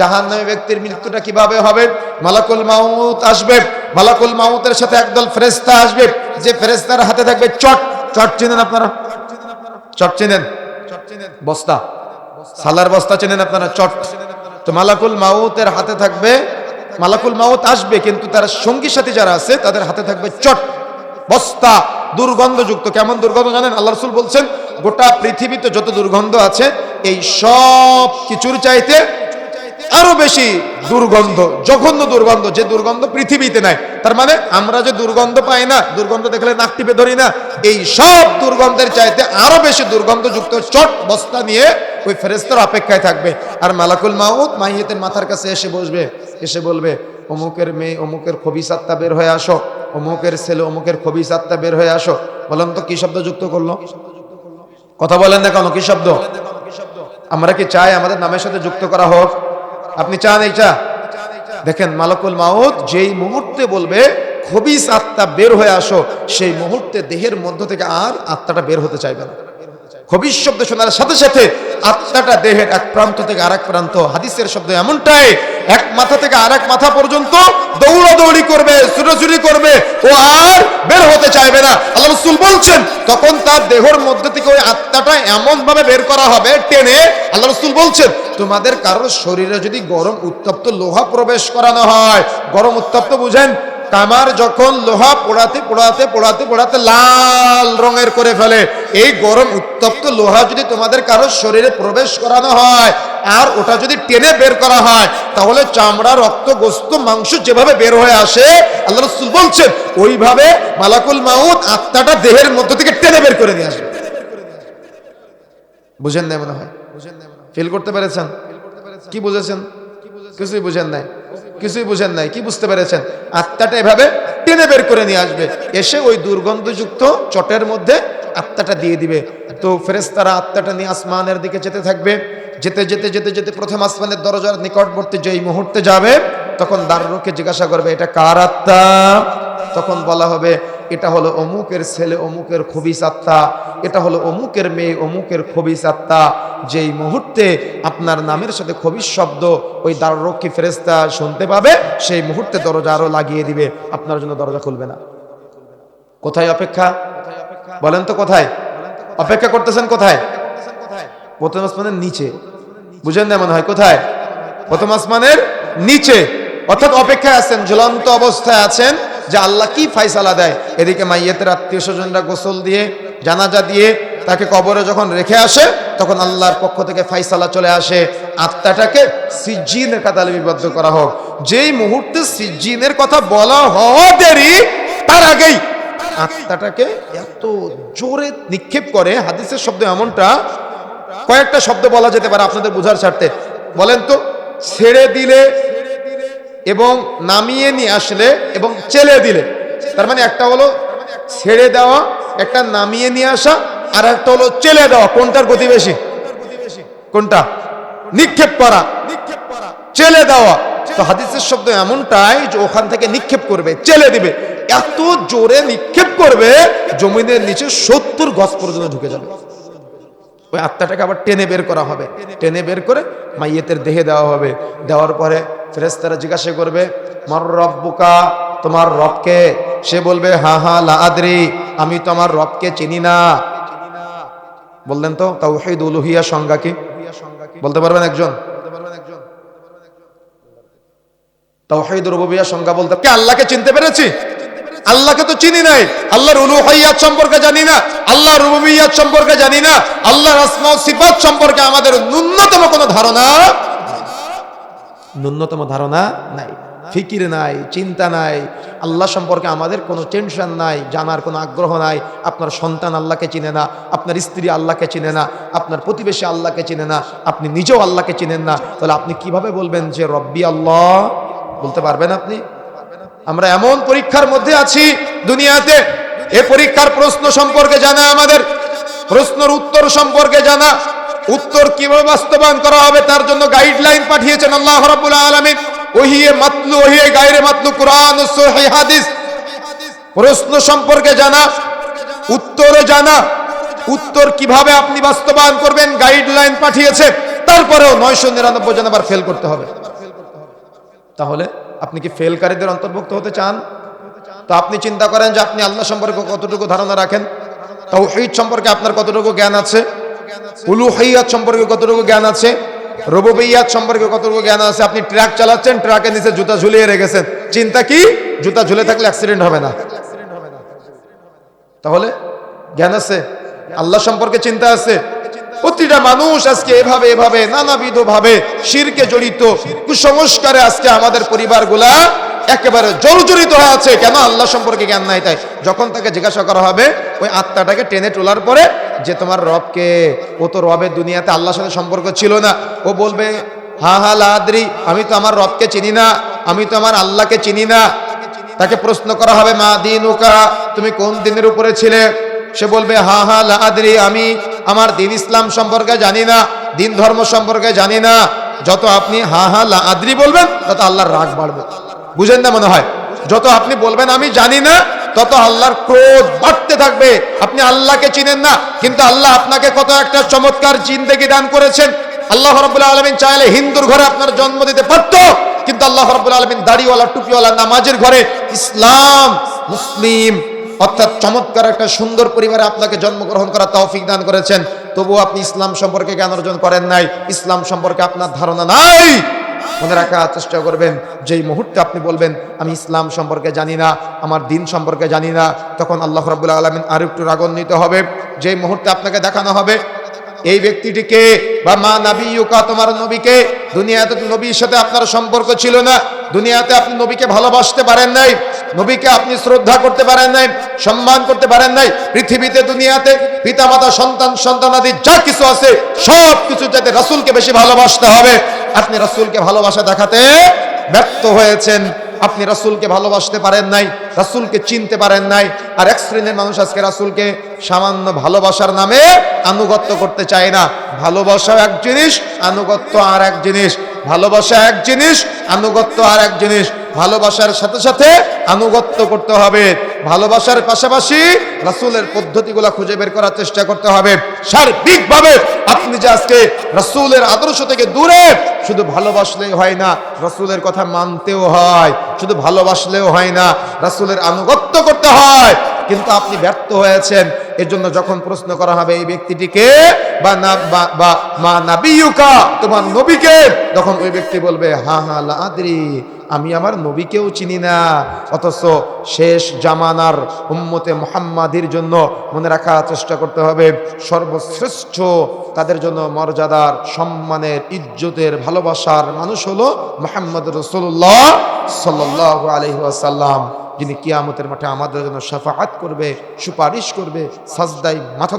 জাহান্নামী ব্যক্তির মৃত্যুটা কীভাবে হবে? মালাকুল মাউত আসবে। মালাকুল মাউতের সাথে একদল ফেরেস্তা আসবে। যে ফেরেস্তার হাতে থাকবে চট। চট চিনেন আপনারা? চট চিনেন? বস্তা। সালার বস্তা চেনেন আপনারা? চট। তো মালাকুল মাউতের হাতে থাকবে। মালাকুল মাউত আসবে, কিন্তু তার সঙ্গী সাথী যারা আছে, তাদের হাতে থাকবে চট। বস্তা। দুর্গন্ধযুক্ত। কেমন দুর্গন্ধ জানেন? আল্লাহ রসুল বলছেন, গোটা পৃথিবীতে যত দুর্গন্ধ আছে, এই সব কিছুর চাইতে আরও বেশি দুর্গন্ধ, জঘন্য দুর্গন্ধ, যে দুর্গন্ধ পৃথিবীতে নাই। তার মানে আমরা যে দুর্গন্ধ পাই না, দুর্গন্ধ দেখলে নাক টিপে ধরি না, এই সব দুর্গন্ধের চাইতে আরও বেশি দুর্গন্ধযুক্ত চট বস্তা নিয়ে ওই ফেরেস্তার অপেক্ষায় থাকবে। আর মালাকুল মাউত মাহিয়তের মাথার কাছে এসে বসবে, এসে বলবে, অমুকের মেয়ে, অমুকের খবিস আত্মা বের হয়ে আসো, অমুকের ছেলে, অমুকের খবিস আত্মা বের হয়ে আসো। বলেন তো, কি শব্দ যুক্ত করল? কথা বলেন না কেন, কি শব্দ? আমরা কি চাই আমাদের নামের সাথে যুক্ত করা হোক? আপনি চান এইটা? দেখেন মালাকুল মাউত যেই মুহূর্তে বলবে, খবিস আত্মা বের হয়ে আসো, সেই মুহূর্তে দেহের মধ্য থেকে আর আত্মাটা বের হতে চাইবে না। খবিস শব্দ শোনার সাথে সাথে আত্মাটা দেহের এক প্রান্ত থেকে আরেক প্রান্ত, হাদিসের শব্দ এমনটাই, এক মাথা থেকে আরেক মাথা পর্যন্ত দৌড়াদৌড়ি করবে, ছুটোছুটি করবে, ও আর বের হতে চাইবে না। আল্লাহ রসুল বলছেন, তখন তার দেহর মধ্যে থেকে ওই আত্মাটা এমন ভাবে বের করা হবে, টেনে, আল্লাহ রসুল বলছেন তোমাদের কারোর শরীরে যদি গরম উত্তপ্ত লোহা প্রবেশ করানো হয়, গরম উত্তপ্ত বুঝেন? কামার যখন লোহা পোড়াতে পোড়াতে পোড়াতে পোড়াতে লাল রঙের করে ফেলে, এই গরম উত্তপ্ত লোহা যদি তোমাদের কারোর শরীরে প্রবেশ করানো হয় আর ওটা যদি টেনে বের করা হয়, তাহলে চামড়া, রক্ত, গোস্ত, মাংস যেভাবে বের হয়ে আসে, আল্লাহ রসুল বলছেন, ওইভাবে মালাকুল মাউত আত্মাটা দেহের মধ্য থেকে টেনে বের করে নিয়ে আসবে। বুঝেন নাই মনে হয়? ফিল করতে পেরেছেন? কি বুঝেছেন? কিছুই বুঝেন নাই। কিছুই বুঝেন নাই। কি বুঝতে পেরেছেন? আত্মাটা এভাবে টেনে বের করে নিয়ে আসবে। এসে ওই দুর্গন্ধযুক্ত চটের মধ্যে আত্মাটা দিয়ে দিবে। তো ফেরেস্তারা আত্মাটা নিয়ে আসমানের দিকে যেতে থাকবে। যেতে যেতে যেতে যেতে প্রথম আসমানের দরজার নিকটবর্তী যেই মুহূর্তে যাবে, তখন দারুকে জিজ্ঞাসা করবে, এটা কার আত্মা? তখন বলা হবে এটা হলো অমুকের ছেলে, অমুকের খবিস আত্মা এটা হলো অমুকের মেয়ে, অমুকের খবিস আত্মা যেই মুহূর্তে আপনার নামের সাথে খবিস শব্দ ওই দ্বাররক্ষী ফেরেস্তা শুনতে পাবে, সেই মুহূর্তে দরজা আরও লাগিয়ে দিবে। আপনার জন্য দরজা খুলবে না। কোথায় অপেক্ষা? বলেন তো কোথায়? অপেক্ষা করতেছেন কোথায়? প্রথম আসমানের নিচে। বুঝেন না মনে হয় কোথায়? প্রথম আসমানের নিচে। অর্থাৎ অপেক্ষায় আছেন, ঝুলন্ত অবস্থায় আছেন। যে আল্লাহ কি ফাইসালা দেয়? এদিকে মাইয়েতের আত্মীয় স্বজনরা গোসল দিয়ে, জানাজা দিয়ে তাকে কবরে যখন রেখে আসে, তখন আল্লাহর পক্ষ থেকে ফাইসালা চলে আসে। আত্মাটাকে সিজ্জিনের কাতালে বিবদ্ধ করা হোক। যেই মুহূর্তে সিজ্জিনের কথা বলা হওয়া দেরি, তার আগেই আত্মাটাকে এত জোরে নিক্ষেপ করে, হাদিসের শব্দ এমনটা, কয়েকটা শব্দ বলা যেতে পারে আপনাদের বোঝার স্বার্থে। বলেন তো, ছেড়ে দিলে এবং নামিয়ে নিয়ে আসলে এবং চেলে দিলে। তার মানে একটা হলো ছেড়ে দেওয়া, একটা নামিয়ে নিয়ে আসা, আর একটা হলো চেলে দেওয়া। কোনটার গতি বেশি? কোনটা? নিক্ষেপ করা। নিক্ষেপ করা চেলে দেওয়া। তো হাদিসের শব্দ এমনটাই যে ওখান থেকে নিক্ষেপ করবে, চেলে দিবে। এত জোরে নিক্ষেপ করবে, জমিনের নিচে সত্তর গজ পর্যন্ত ঢুকে যাবে। ওই আত্মাটাকে আবার টেনে বের করা হবে। টেনে বের করে মাইয়েতের দেহে দেওয়া হবে। দেওয়ার পরে ফেরেস্তারা জিজ্ঞাসা করবে, মার রব্বুকা, তোমার রবকে? সে বলবে, হা হা, লা আদরি, আমি তো আমার রবকে চিনি না। বললেন তো, তাওহীদ উলুহিয়া সংজ্ঞা কি? বলতে পারবেন একজন? সংজ্ঞা বলতে আল্লাহকে চিনতে পেরেছি? আল্লাহকে তো চিনি নাই। আল্লাহর উলুহাইয়াত সম্পর্কে জানি না। আল্লাহর সম্পর্কে জানি না। আল্লাহর আসমা সিফাত সম্পর্কে আমাদের ন্যূনতম কোনো ধারণা ন্যূনতম ধারণা নাই। ফিকির নাই, চিন্তা নাই, আল্লাহ সম্পর্কে আমাদের কোনো টেনশন নাই, জানার কোনো আগ্রহ নাই, আপনার সন্তান আল্লাহকে চিনে না, আপনার স্ত্রী আল্লাহকে চিনে না, আপনার প্রতিবেশী আল্লাহকে চিনে না, আপনি নিজেও আল্লাহকে চিনেন না, তাহলে আপনি কীভাবে বলবেন যে রব্বি আল্লাহ? বলতে পারবেন আপনি? আমরা এমন পরীক্ষার মধ্যে আছি দুনিয়াতে, এ পরীক্ষার প্রশ্ন সম্পর্কে জানা আমাদের, প্রশ্নের উত্তর সম্পর্কে জানা উত্তর কীভাবে বাস্তবায়ন করা হবে তার জন্য গাইডলাইন পাঠিয়েছেন আল্লাহ রাব্বুল আলামিন। ওহিয়ে মাতলু, ওহিয়ে গায়রে মাতলু, কোরআন সহিহ হাদিস। প্রশ্ন সম্পর্কে জানা উত্তরে জানা। উত্তর কীভাবে আপনি বাস্তবায়ন করবেন গাইডলাইন পাঠিয়েছে। তারপরেও নয়শো নিরানব্বই জন আবার ফেল করতে হবে। তাহলে আপনি কি ফেলকারীদের অন্তর্ভুক্ত হতে চান? তো আপনি চিন্তা করেন যে আপনি আল্লাহ সম্পর্কে কতটুকু ধারণা রাখেন? তাওহীদ সম্পর্কে আপনার কতটুকু জ্ঞান আছে? উলুহিয়াত সম্পর্কে কতটুকু জ্ঞান আছে? রববিয়াত সম্পর্কে কতটুকু জ্ঞান আছে? আপনি চালাচ্ছেন নিচে জুতা ঝুলিয়ে রেখেছেন। চিন্তা কি? জুতা ঝুলে থাকলে অ্যাক্সিডেন্ট হবে না। তাহলে জ্ঞান আছে? আল্লাহ সম্পর্কে চিন্তা আছে? প্রতিটা মানুষ আজকে এভাবে এভাবে নানাবিধ ভাবে শিরকে জড়িত, কুসংস্কারে আজকে আমাদের পরিবারগুলা একেবারে জর্জরিত হয়ে আছে। কেন? আল্লাহ সম্পর্কে জ্ঞান নাই তাই। যখন তাকে জিজ্ঞাসা করা হবে, ওই আত্মাটাকে টেনে তোলার পরে যে তোমার রবকে, ও তো রবের দুনিয়াতে আল্লাহর সাথে সম্পর্ক ছিল না। ও বলবে, হা হা, লাদ্রি, আমি তো আমার রবকে চিনি না, আমি তো আমার আল্লাহকে চিনি না। তাকে প্রশ্ন করা হবে, মা দিনুকা, তুমি কোন দিনের উপরে ছিলে? সে বলবে, হা হা, লাদ্রি, আমি আমার দিন ইসলাম সম্পর্কে জানি না, দিন ধর্ম সম্পর্কে জানি না। যত আপনি হা হা, লাদ্রি বলবেন, তত আল্লাহর রাগ বাড়বে। বুঝেন না মনে হয়? যত আপনি বলবেন, আমি জানি না তত আল্লাহর ক্রোধ বাড়তে থাকবে। আপনি আল্লাহকে চিনেন না, কিন্তু আল্লাহ আপনাকে কত একটা চমৎকার জিন্দেগি দান করেছেন। আল্লাহ রব্বুল আলমিন চাইলে হিন্দুর ঘরে আপনার জন্ম দিতে পারত, কিন্তু আল্লাহ রব্বুল আলমিন দাড়িওয়ালা, টুপিওয়ালা, নামাজের ঘরে ইসলাম, মুসলিম, অর্থাৎ চমৎকার একটা সুন্দর পরিবারে আপনাকে জন্মগ্রহণ করার তৌফিক দান করেছেন। তবুও আপনি ইসলাম সম্পর্কে জ্ঞান অর্জন করেন নাই। ইসলাম সম্পর্কে আপনার ধারণা নাই। মনে রাখার চেষ্টা করবেন। যেই মুহূর্তে আপনি বলবেন, আমি ইসলাম সম্পর্কে জানি না, আমার দিন সম্পর্কে জানি না, তখন আল্লাহ রাবুল্লাহ আলমিন আর একটু রাগান্বিত হবে। যেই মুহূর্তে আপনাকে দেখানো হবে, এই ব্যক্তিটিকে, বা মা নাবিউকা তোমার নবীকে, দুনিয়াতে নবীর সাথে আপনার সম্পর্ক ছিল না, দুনিয়াতে আপনি নবীকে ভালোবাসতে পারেন নাই নবীকে আপনি শ্রদ্ধা করতে পারেন নাই, সম্মান করতে পারেন নাই, পৃথিবীতে, দুনিয়াতে, পিতামাতা, সন্তান সন্তানাদি যা কিছু আছে, সব কিছু যাতে রাসূলকে বেশি ভালোবাসতে হবে। আপনি রাসূলকে ভালোবাসা দেখাতে ব্যর্থ হয়েছেন। আপনি রাসূলকে ভালোবাসতে পারেন নাই, রাসূলকে চিনতে পারেন নাই, আর এক শ্রেণির মানুষ আজকে রাসূলকে সামান্য ভালোবাসার নামে আনুগত্য করতে চায় না। ভালোবাসা এক জিনিস, আনুগত্য আর এক জিনিস। ভালোবাসা এক জিনিস, আনুগত্য আর এক জিনিস। ভালোবাসার সাথে সাথে আনুগত্য করতে হবে। ভালোবাসার পাশাপাশি রাসূলের পদ্ধতিগুলো খুঁজে বের করার চেষ্টা করতে হবে। সার্বিকভাবে আপনি যে আজকে রাসূলের আদর্শ থেকে দূরে, শুধু ভালোবাসলেই হয় না, রাসূলের কথা মানতেও হয়। শুধু ভালোবাসলেও হয় না, রাসূলের আনুগত্য করতে হয়। কিন্তু আপনি ব্যর্থ হয়েছেন। এর জন্য যখন প্রশ্ন করা হবে এই ব্যক্তিটিকে, বা না বা- মা নাবিয়ুকা, তোমার নবীকে, তখন ওই ব্যক্তি বলবে, হা হা, লা আদরি। আমি আমার নবীকেও চিনি না। অথচ শেষ জামানার উম্মতে মোহাম্মাদির জন্য মনে রাখার চেষ্টা করতে হবে। সর্বশ্রেষ্ঠ তাদের জন্য মর্যাদার, সম্মানের, ইজ্জতের, ভালোবাসার মানুষ হলো মোহাম্মদ রসুল্লাহ সাল্লাহ আলহিহাসাল্লাম যিনি কিয়ামতের মাঠে আমাদের জন্য সাফাহাত করবে, সুপারিশ করবে সাজদাই মাথা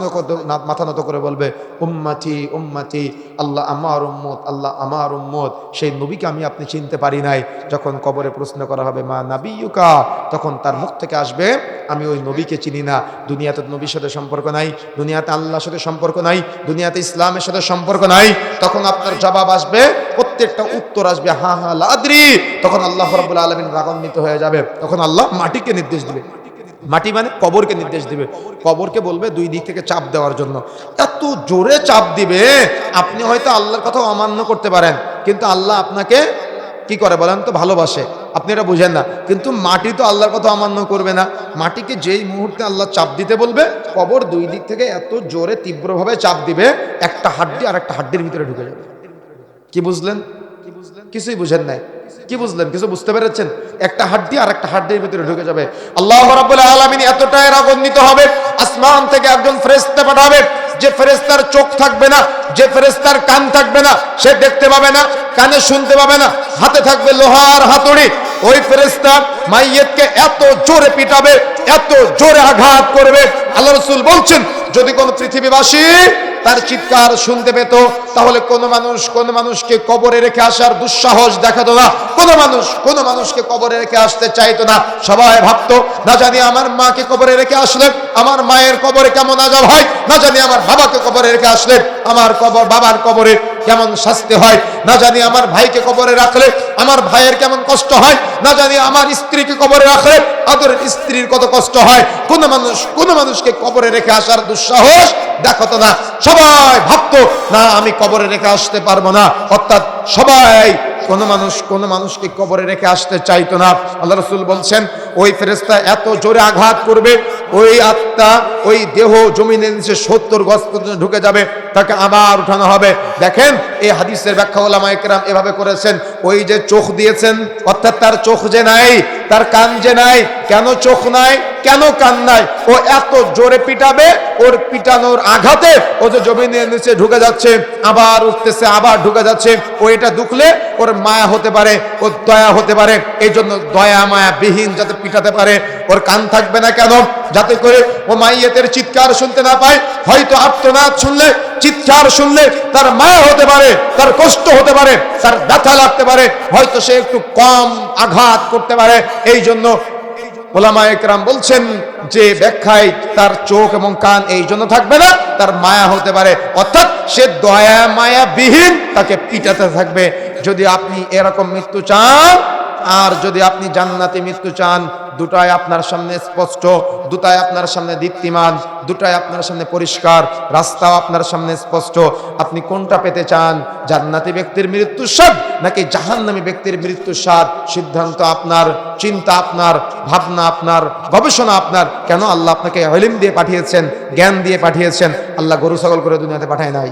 মাথা নত করে বলবে, উম্মাতি উম্মাতি, আল্লাহ আমার উম্মত, আল্লাহ আমার উম্মত। সেই নবীকে আমি আপনি চিনতে পারি নাই। যখন কবরে প্রশ্ন করা হবে, মা নাবিয়ুকা? তখন তার মুখ থেকে আসবে আমি ওই নবীকে চিনি না। দুনিয়াতে নবীর সাথে সম্পর্ক নাই, দুনিয়াতে আল্লাহর সাথে সম্পর্ক নাই, দুনিয়াতে ইসলামের সাথে সম্পর্ক নাই। তখন আপনার জবাব আসবে, প্রত্যেকটা উত্তর আসবে, হা হা, লাদ্রি। তখন আল্লাহ রাব্বুল আলামিন রাগান্বিত হয়ে যাবে। তখন আল্লাহ মাটিকে নির্দেশ দিবে। মাটি মানে কবরকে নির্দেশ দিবে। কবরকে বলবে দুই দিক থেকে চাপ দেওয়ার জন্য। এত জোরে চাপ দিবে, আপনি হয়তো আল্লাহর কথা অমান্য করতে পারেন, কিন্তু আল্লাহ আপনাকে কি করে বলেন তো? ভালোবাসে। আপনি এটা বুঝেন না। কিন্তু মাটি তো আল্লাহর কথা অমান্য করবে না। মাটিকে যেই মুহূর্তে আল্লাহ চাপ দিতে বলবে, কবর দুই দিক থেকে এত জোরে তীব্রভাবে চাপ দিবে, একটা হাড্ডি আর একটা হাড্ডির ভিতরে ঢুকে যাবে। কি বুঝলেন? কিছুই বুঝেন নাই। কি বুঝলেন? কিছু বুঝতে পেরেছেন? একটা হাড্ডি আর একটা হাড্ডির ভিতরে ঢুকে যাবে। আল্লাহ রাব্বুল আলামিন এতটাই রাগান্বিত হবে, আসমান থেকে একজন ফেরেশতা পাঠাবে যে ফেরেস্তার চোখ থাকবে না, যে ফেরেস্তার কান থাকবে না, সে দেখতে পাবে না, কানে শুনতে পাবে না, হাতে থাকবে লোহার হাতুড়ি। ওই ফেরেস্তার মাইয়েতকে এত জোরে পিটাবে, এত জোরে আঘাত করবে। আল্লাহ রসুল বলছেন, যদি কোন পৃথিবীবাসী তার চিৎকার শুনতে পেত। তাহলে কোন মানুষ, কোন মানুষকে কবরে রেখে আসার দুঃসাহস দেখাতো না। কোন মানুষ, কোন মানুষকে কবরে রেখে আসতে চাইতো না। সবাই ভাবতো, না জানি আমার মাকে কবরে রেখে আসলে, আমার মায়ের কবরে কেমন আজাব হয়। না জানি আমার বাবাকে কবরে রেখে আসলে, আমার কবর, বাবার কবরে কেমন শাস্তি হয়? না জানি আমার ভাইকে কবরে রাখলে আমার ভাইয়ের কেমন কষ্ট হয়? না জানি আমার স্ত্রীকে কবরে রাখলে আদরের স্ত্রীর কত কষ্ট হয়? কোন মানুষ, কোন মানুষকে কবরে রেখে আসার দুঃসাহস দেখাতো না। সবাই ভাবতো, না, আমি কবরে রেখে আসতে পারব না। অর্থাৎ সবাই কোন মানুষ, কোন মানুষকে কবরে রেখে আসতে চাইতো না। আল্লাহ রসুল বলছেন, ওই ফেরেস্তা এত জোরে আঘাত করবে ওই আত্মা, ওই দেহ জমিনের নিচে সত্তর গজ পর্যন্ত ঢুকে যাবে, তাকে আবার উঠানো হবে। দেখেন, এই হাদিসের ব্যাখ্যা ওলামা একরাম এভাবে করেছেন। ওই যে চোখ দিয়েছেন, অর্থাৎ তার চোখ যে নাই, তার কান যে নাই, কেন চোখ নাই, কেন কান নাই? ও এত জোরে পিটাবে, ওর পিটানোর আঘাতে ও যে জমিনের নিচে ঢুকে যাচ্ছে, আবার উঠতেছে, আবার ঢুকে যাচ্ছে, ও এটা দুখলে ওর মায়া হতে পারে, ওর দয়া হতে পারে। এই জন্য দয়া মায়া বিহীন যাতে পিটাতে পারে, ওর কান থাকবে না কেন? যাতে করে ও মাইয়েতের চিৎকার শুনতে না পায়। হয়তো আত্মনাদ শুনলে, চিৎকার শুনলে তার মায়া হতে পারে, তার কষ্ট হতে পারে, তার ব্যথা লাগতে পারে। হয়তো সে একটু কম আঘাত করতে পারে। এই জন্য বলছেন যে ব্যাখ্যায় তার চোখ এবং কান এই জন্য থাকবে না, তার মায়া হতে পারে। অর্থাৎ সে দয়া মায়া বিহীন তাকে পিটাতে থাকবে। যদি আপনি এরকম মৃত্যু চান আর যদি আপনি জান্নাতি মৃত্যু চান, দুটাই আপনার সামনে স্পষ্ট, দুটাই আপনার সামনে দীপ্তিমান, দুটাই আপনার সামনে পরিষ্কার, রাস্তাও আপনার সামনে স্পষ্ট। আপনি কোনটা পেতে চান, জান্নাতি ব্যক্তির মৃত্যুর স্বাদ নাকি জাহান্নামী ব্যক্তির মৃত্যুর স্বাদ সিদ্ধান্ত আপনার, চিন্তা আপনার, ভাবনা আপনার, গবেষণা আপনার। কেন আল্লাহ আপনাকে হলিম দিয়ে পাঠিয়েছেন, জ্ঞান দিয়ে পাঠিয়েছেন? আল্লাহ গরু ছাগল করে দুনিয়াতে পাঠায় নাই।